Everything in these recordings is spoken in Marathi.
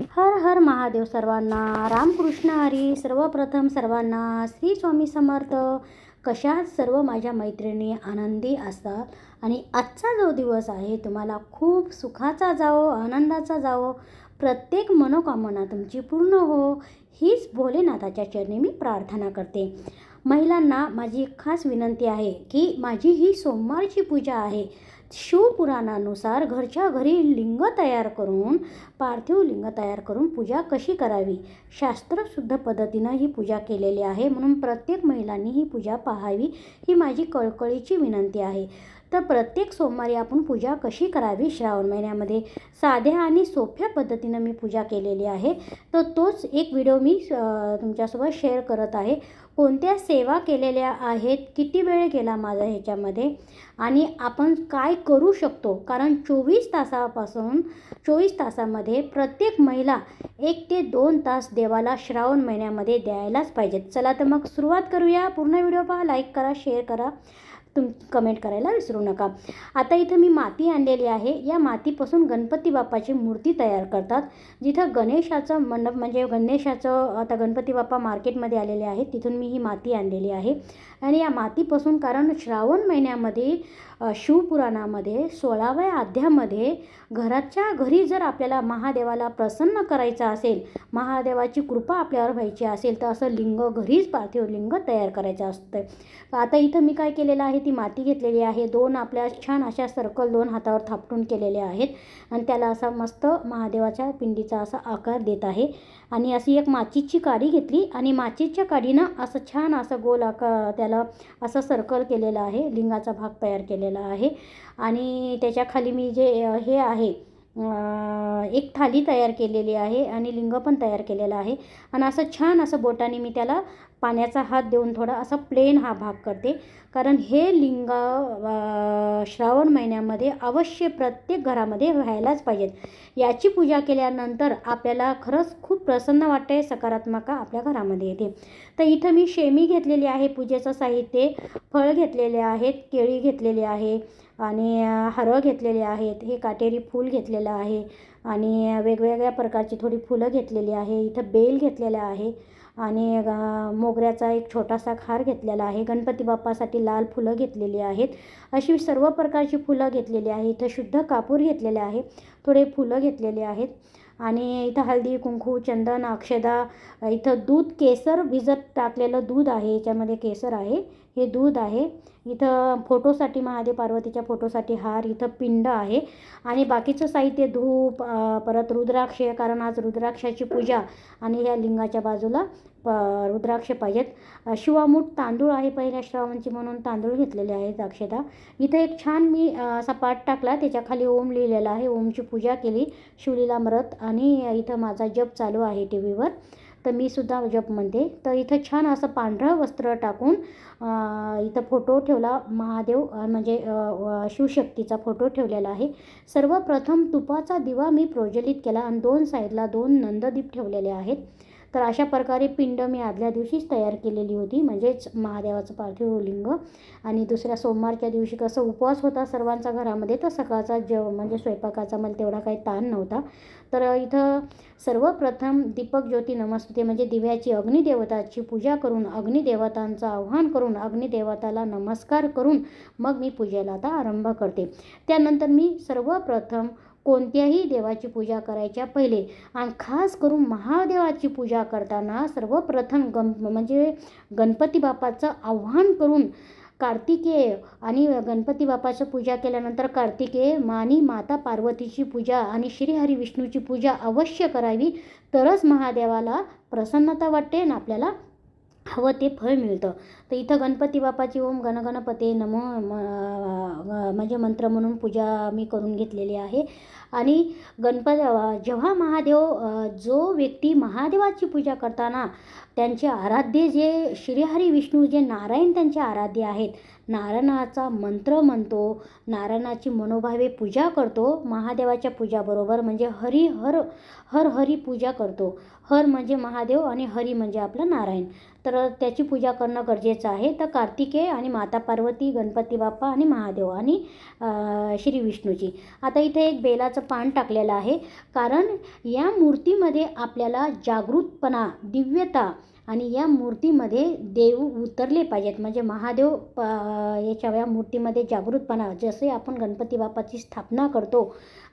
हर हर महादेव सर्वांना रामकृष्ण हरी सर्वप्रथम सर्वांना श्री स्वामी समर्थ. कशात सर्व माझ्या मैत्रिणी आनंदी असतात? आणि आजचा जो दिवस आहे तुम्हाला खूप सुखाचा जावो आनंदाचा जावो. प्रत्येक मनोकामना तुमची पूर्ण हो हीच भोलेनाथाच्या चरणी मी प्रार्थना करते. महिलांना माझी खास विनंती आहे की माझी ही सोमवारची पूजा आहे. शिवपुराणानुसार घरच्या घरी लिंग तयार करून पार्थिव लिंग तयार करून पूजा कशी करावी? शास्त्रशुद्ध पद्धतीनं ही पूजा केलेली आहे. म्हणून प्रत्येक महिलांनी ही पूजा पाहावी ही माझी कळकळीची विनंती आहे. तर प्रत्येक सोमवारी आपण पूजा कशी करावी श्रावण महिन्यामध्ये? साध्या आणि सोप्या पद्धतीनं मी पूजा केलेली आहे. तर तोच एक व्हिडिओ मी तुमच्यासोबत शेअर करत आहे. कोणत्या सेवा केलेल्या आहेत? किती वेळ गेला माझा ह्याच्यामध्ये? आणि आपण काय करू शकतो? कारण चोवीस तासापासून चोवीस तासामध्ये प्रत्येक महिला एक ते दोन तास देवाला श्रावण महिन्यामध्ये द्यायलाच पाहिजेत. चला तर मग सुरुवात करूया. पूर्ण व्हिडिओ पहा लाईक करा शेअर करा. तुम कमेंट करायला विसरू नका. आता इथं मी माती आणलेली आहे. या मातीपासून गणपती बाप्पाची मूर्ती तयार करतात. जिथं गणेशाचं मंडप म्हणजे गणेशाचं आता गणपती बाप्पा मार्केटमध्ये आलेले आहेत तिथून मी ही माती आणलेली आहे. आणि या मातीपासून कारण श्रावण महिन्यामध्ये शिवपुराणामध्ये सोळाव्या अध्यामध्ये घराच्या घरी जर आपल्याला महादेवाला प्रसन्न करायचं असेल महादेवाची कृपा आपल्यावर व्हायची असेल तर असं लिंग घरीच पार्थिव लिंग तयार करायचं असतं आता इथं मी काय केलेलं आहे ती माती घेतलेली आहे दोन आपल्या छान अशा सर्कल दोन हातावर थापटून केलेले आहेत आणि त्याला असा मस्त महादेवाच्या पिंडीचा असा आकार देत आहे. आणि अशी एक माचीची काडी घेतली आणि माचीच्या काडीनं असं छान असं गोल आकार त्याला असं सर्कल केलेलं आहे लिंगाचा भाग तयार केलेला आहे. आणि त्याच्याखाली मी जे हे आहे आहे. एक थाली तयार केलेली आहे आणि लिंग पण तयार केलेलं आहे. आणि असं छान असं बोटाने मी त्याला पाण्याचा हात देऊन थोडा असा प्लेन हा भाग करते. कारण हे लिंग श्रावण महिन्यामध्ये अवश्य प्रत्येक घरामध्ये व्हायलाच पाहिजेत. याची पूजा केल्यानंतर आपल्याला खरंच खूप प्रसन्न वाटते सकारात्मक आपल्या घरामध्ये येते. तर इथं मी शेमी घेतलेली आहे पूजेचं साहित्य फळ घेतलेले आहेत केळी घेतलेली आहे आणि हारं घेतलेले आहेत. हे काटेरी फूल घेतलेलं आहे. आणि वेगवेगळ्या प्रकारची थोडी फुलं घेतलेली आहे. इथं बेल घेतलेलं आहे. आणि मोगऱ्याचा एक छोटासा खार घेतलेला आहे. गणपती बाप्पासाठी लाल फुलं घेतलेली आहेत. अशी सर्व प्रकारची फुलं घेतलेली आहे. इथं शुद्ध कापूर घेतलेले आहे. थोडे फुलं घेतलेले आहेत. आणि इथं हळदी कुंकू चंदन अक्षदा इथं दूध केसर भिजत टाकलेलं दूध आहे. याच्यामध्ये केसर आहे. हे दूध आहे. इथं फोटोसाठी महादेव पार्वतीच्या फोटोसाठी हार इथं पिंड आहे. आणि बाकीचं साहित्य धूप परत रुद्राक्ष कारण आज रुद्राक्षाची पूजा आणि ह्या लिंगाच्या बाजूला प रुद्राक्ष पाहिजेत. शिवामूठ तांदूळ आहे पहिल्या श्रावणची म्हणून तांदूळ घेतलेले आहेत अक्षता इथं एक छान मी असा पाठ टाकला. त्याच्याखाली ओम लिहिलेला आहे. ओमची पूजा केली. शिवलीला मरत आणि इथं माझा जप चालू आहे टी व्हीवर तर मी सुद्धा जप म्हणते. तर इथं छान असं पांढरं वस्त्र टाकून इथं फोटो ठेवला. महादेव म्हणजे शिवशक्तीचा फोटो ठेवलेला आहे. सर्वप्रथम तुपाचा दिवा मी प्रज्वलित केला आणि दोन साईडला दोन नंददीप ठेवलेले आहेत. तर अशा प्रकारे पिंड मी आदल्या दिवशीच तयार केलेली होती म्हणजेच महादेवाचं पार्थिव लिंग. आणि दुसऱ्या सोमवारच्या दिवशी कसं उपवास होता सर्वांचा घरामध्ये तर सकाळचा जेव म्हणजे स्वयंपाकाचा मला तेवढा काही ताण नव्हता. तर इथं सर्वप्रथम दीपक ज्योती नमस्ते म्हणजे दिव्याची अग्निदेवताची पूजा करून अग्निदेवतांचं आव्हान करून अग्निदेवताला नमस्कार करून मग मी पूजेला आता आरंभ करते. त्यानंतर मी सर्वप्रथम कोणत्याही देवाची पूजा करायच्या पहिले. आणि खास करून महादेवाची पूजा करताना सर्वप्रथम गण म्हणजे गणपती बाप्पाचं आव्हान करून कार्तिकेय आणि गणपती बाप्पाचं पूजा केल्यानंतर कार्तिकेय मानी माता पार्वतीची पूजा आणि श्रीहरी विष्णूची पूजा अवश्य करावी. तरच महादेवाला प्रसन्नता वाटते आणि आपल्याला हवं ते फळ मिळतं. तर इथं गणपती बाप्पाची ओम गणगणपते नमो म- म्हणजे मंत्र म्हणून पूजा मी करून घेतलेली आहे. आणि गणपत जेव्हा महादेव जो व्यक्ती महादेवाची पूजा करताना त्यांचे आराध्य जे श्रीहरी विष्णू जे नारायण त्यांचे आराध्य आहेत नारायणाचा मंत्र म्हणतो नारायणाची मनोभावे पूजा करतो महादेवाच्या पूजाबरोबर म्हणजे हरी हर हर हरी पूजा करतो. हर म्हणजे महादेव आणि हरी म्हणजे आपला नारायण. तर त्याची पूजा करणं गरजेचं आहे. तर कार्तिकेय आणि माता पार्वती गणपती बाप्पा आणि महादेव आणि श्री विष्णूची आता इथे एक बेलाचं बेलाचं पान टाकलेलं आहे. कारण या मूर्तीमध्ये आपल्याला जागृतपणा दिव्यता आणि या मूर्तीमध्ये देव उतरले पाहिजेत. म्हणजे महादेव प याच्या या मूर्तीमध्ये जागृतपणा जसे आपण गणपती बाप्पाची स्थापना करतो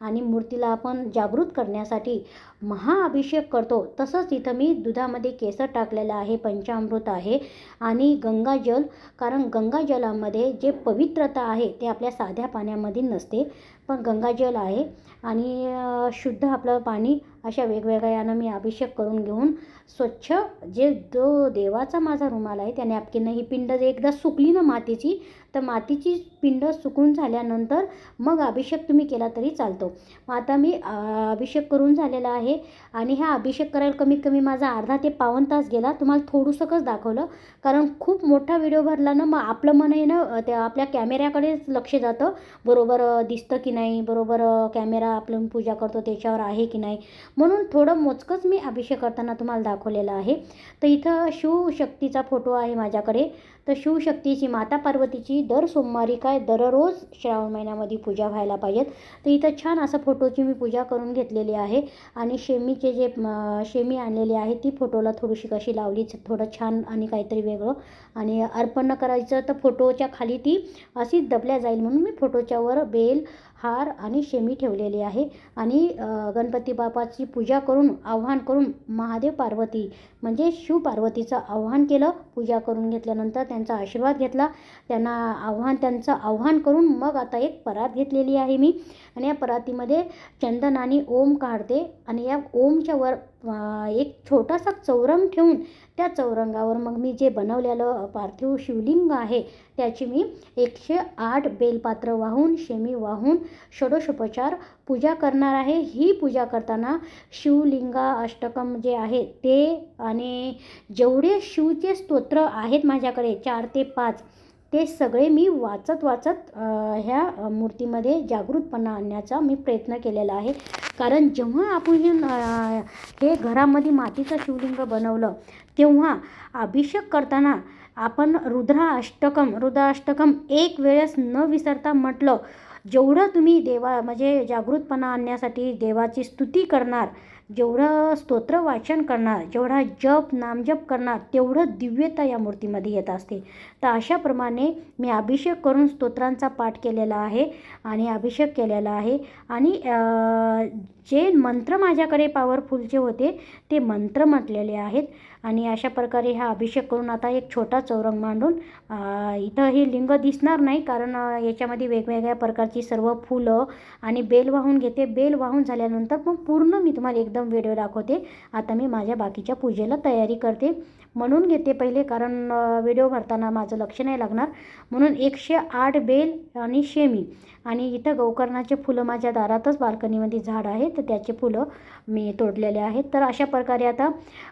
आणि मूर्तीला आपण जागृत करण्यासाठी महाअभिषेक करतो. तसंच इथं मी दुधामध्ये केसर टाकलेलं आहे पंचामृत आहे आणि गंगाजल कारण गंगाजलामध्ये जे पवित्रता आहे ते आपल्या साध्या पाण्यामध्ये नसते. पण गंगाजल आहे आणि शुद्ध आपलं पाणी अशा वेगवेगळ्या यानं मी अभिषेक करून घेऊन स्वच्छ जे जो देवाचा माझा रुमाल आहे त्या नॅपकिननं ही पिंड एकदा सुकली ना मातीची तर मातीची पिंड सुकून झाल्यानंतर मग अभिषेक तुम्ही केला तरी चालतो. मग आता मी अभिषेक करून झालेला आहे आणि हा अभिषेक करायला कमीत कमी माझा अर्धा ते पावन तास गेला. तुम्हाला थोडंसंच दाखवलं. कारण खूप मोठा व्हिडिओ भरला ना मग आपलं मन आहे ना त्या आपल्या कॅमेऱ्याकडेच लक्ष जातं. बरोबर दिसतं की नाही बरोबर कॅमेरा आपण पूजा करतो त्याच्यावर आहे की नाही. म्हणून थोडं मोजकंच मी अभिषेक करताना तुम्हाला दाखवलेलं आहे. तर इथं शिवशक्तीचा फोटो आहे माझ्याकडे. तर शिवशक्तीची माता पार्वतीची दर सोमवारी काय? दररोज श्रावण महिन्यामध्ये पूजा व्हायला पाहिजेत. तर इथं छान असं फोटोची मी पूजा करून घेतलेली आहे. आणि शेमीचे जे शेमी आणलेली आहे ती फोटोला थोडीशी कशी लावली थोडं छान आणि काहीतरी वेगळं. आणि अर्पण न करायचं तर फोटोच्या खाली ती अशीच दबल्या जाईल म्हणून मी फोटोच्यावर बेल हार आणि शेमी ठेवलेली आहे. आणि गणपती बापाची पूजा करून आव्हान करून महादेव पार्वती म्हणजे शिव पार्वतीचं आव्हान केलं. पूजा करून घेतल्यानंतर त्यांचा आशीर्वाद घेतला. त्यांना आव्हान त्यांचं आव्हान करून मग आता एक परात घेतलेली आहे मी. आणि या परातीमध्ये चंदन आणि ओम काढते. आणि या ओमच्या वर एक छोटासा चौरंग ठेवून त्या चौरंगावर मग मी जे बनवलेलं पार्थिव शिवलिंग आहे त्याची मी एकशे आठ बेलपात्र वाहून शेमी वाहून षोडशोपचार पूजा करणार आहे. ही पूजा करताना शिवलिंगा अष्टकम जे आहे ते आणि जेवढे शिवचे स्तोत्र आहेत माझ्याकडे चार ते पाच ते सगळे मी वाचत वाचत ह्या मूर्तीमध्ये जागृतपणा आणण्याचा मी प्रयत्न केलेला आहे. कारण जेव्हा आपण हे न- हे घरामध्ये मातीचं शिवलिंग बनवलं तेव्हा अभिषेक करताना आपण रुद्रा अष्टकम रुद्राष्टकम एक वेळेस न विसरता म्हटलं जेवढं तुम्ही देवा म्हणजे जागृतपणा आणण्यासाठी देवाची स्तुती करणार जेवढं स्तोत्र वाचन करणार जेवढा जप नामजप करणार तेवढं दिव्यता या मूर्तीमध्ये येत असते. तर अशाप्रमाणे मी अभिषेक करून स्तोत्रांचा पाठ केलेला आहे आणि अभिषेक केलेला आहे. आणि जे मंत्र माझ्याकडे पॉवरफुलचे होते ते मंत्र म्हटलेले आहेत. आणि अशा प्रकारे हा अभिषेक करून आता एक छोटा चौरंग मांडून इथं हे लिंग दिसणार नाही कारण याच्यामध्ये वेगवेगळ्या प्रकारची सर्व फुलं आणि बेल वाहून घेते. बेल वाहून झाल्यानंतर मग पूर्ण मी तुम्हाला एकदम व्हिडिओ दाखवते. आता मी माझ्या बाकीच्या पूजेला तयारी करते. म्हणून घेते पहिले कारण व्हिडिओ भरताना माझं लक्ष नाही लागणार. म्हणून एकशे आठ बेल आणि शेमी. आणि इथं गोकर्णाचे फुलं माझ्या दारातच बाल्कनीमध्ये झाड आहे तर त्याचे फुलं मी तोडलेले आहेत. तर अशा प्रकारे आता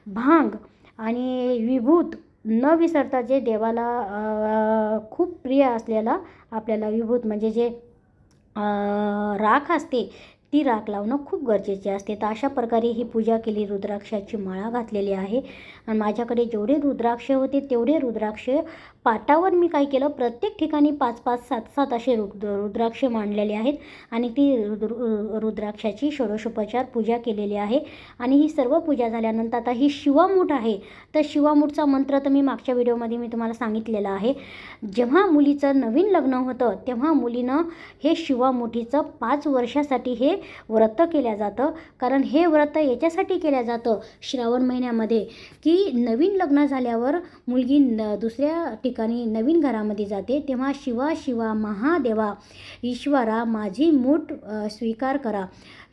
भांग आणि विभूत न विसरता जे देवाला खूप प्रिय असलेला आपल्याला विभूत म्हणजे जे राख असते ती राख लावणं खूप गरजेचे असते. तर अशा प्रकारे ही पूजा केली रुद्राक्षाची माळा घातलेली आहे. आणि माझ्याकडे जेवढे रुद्राक्ष होते तेवढे रुद्राक्ष पाटावर मी काय केलं प्रत्येक ठिकाणी पाच पाच सात सात असे रुद्र रुद्राक्ष मांडलेले आहेत आणि ती रुद्र रुद्राक्षाची षोडशोपचार पूजा केलेली आहे. आणि ही सर्व पूजा झाल्यानंतर आता ही शिवामूठ आहे. तर शिवामूठचा मंत्र तर मी मागच्या व्हिडिओमध्ये मी तुम्हाला सांगितलेला आहे. जेव्हा मुलीचं नवीन लग्न होतं तेव्हा मुलीनं हे शिवामुठीचं पाच वर्षासाठी हे व्रत केलं जातं. कारण हे व्रत याच्यासाठी केलं जातं श्रावण महिन्यामध्ये की नवीन लग्न झाल्यावर मुलगी न दुसऱ्या ठिकाणी नवीन घरामध्ये जाते तेव्हा शिवा शिवा महादेवा ईश्वरा माझी मूठ स्वीकार करा.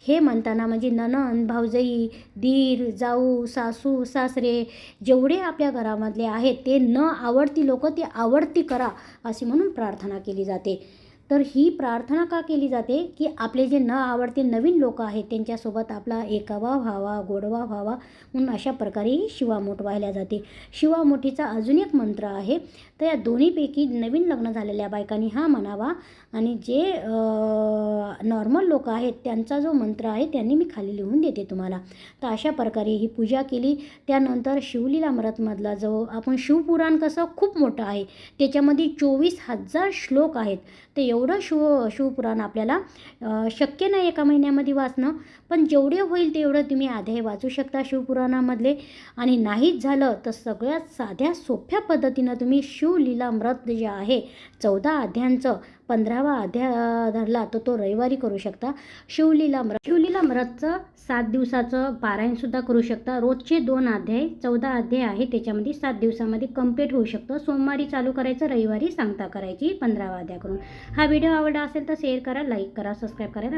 हे म्हणताना म्हणजे ननन भाऊजई दीर जाऊ सासू सासरे जेवढे आपल्या घरामधले आहेत ते न आवडती लोक ते आवडती करा अशी म्हणून प्रार्थना केली जाते. तर ही प्रार्थना का केली जाते? की आपले जे न आवडते नवीन लोक आहेत त्यांच्यासोबत आपला एकावा व्हावा गोडवा व्हावा म्हणून अशा प्रकारे ही शिवामोठ वाहिल्या जाते. शिवामोठीचा अजून एक मंत्र आहे तर या दोन्हीपैकी नवीन लग्न झालेल्या बायकांनी हा म्हणावा आणि जे नॉर्मल लोक आहेत त्यांचा जो मंत्र आहे त्यांनी मी खाली लिहून देते तुम्हाला. तर अशा प्रकारे ही पूजा केली. त्यानंतर शिवलीला मरतमधला जो आपण शिवपुराण कसं खूप मोठं आहे त्याच्यामध्ये चोवीस हजार श्लोक आहेत. ते एवढं शिव शिवपुराण आपल्याला शक्य नाही एका महिन्यामध्ये वाचणं पण जेवढे होईल तेवढं तुम्ही अध्याय वाचू शकता शिवपुराणामधले आणि नाहीच झालं तर सगळ्यात साध्या सोप्या पद्धतीनं तुम्ही शिवलीलामृत जे आहे चौदा अध्यायांचं पंधरावा अध्याय धरला तर तो रविवारी करू शकता. शिवलीला शिवलीलामृत शिवलीलामृतचं सात दिवसाचं पारायणसुद्धा करू शकता. रोजचे दोन अध्याय चौदा अध्याय आहे. त्याच्यामध्ये सात दिवसामध्ये कंप्लीट होऊ शकतं. सोमवारी चालू करायचं रविवारी सांगता करायची पंधरावा अध्याय करून. हा व्हिडिओ आवडला असेल तर शेअर करा लाईक करा सबस्क्राईब करा